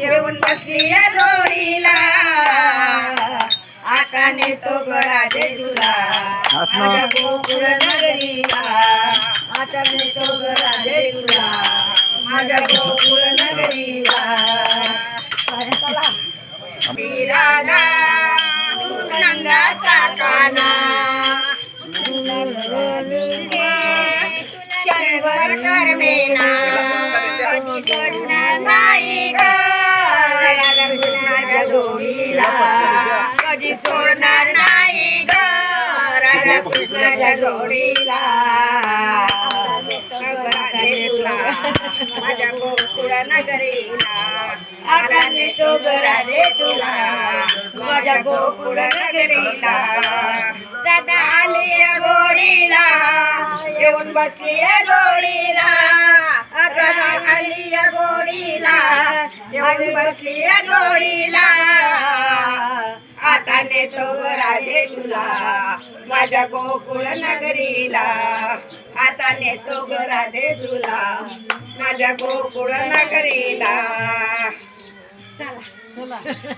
येऊन बसली या नेतो गराजे तुला माझ्या गोकुळ नगरीला. आता नेतो गराजे तुला माझ्या गोकुळ नगरीला. राधा नंगाचा काना. शंभर करमेना सोडणार नाही ग जोडीला कधी सोडणार नाही ग कृष्णाच्या जोडीला माझ्या नगरीला तुला माझ्या गोकुळ नगरीला आली या गोडीला येऊन बसली या गोडीला आली. येऊन बसली गोडीला आता नेतो राजे तुला माझ्या गोकुळ नगरीला. आता नेतो ग राधे तुला माझ्या गोकुळ नगरीला. चला.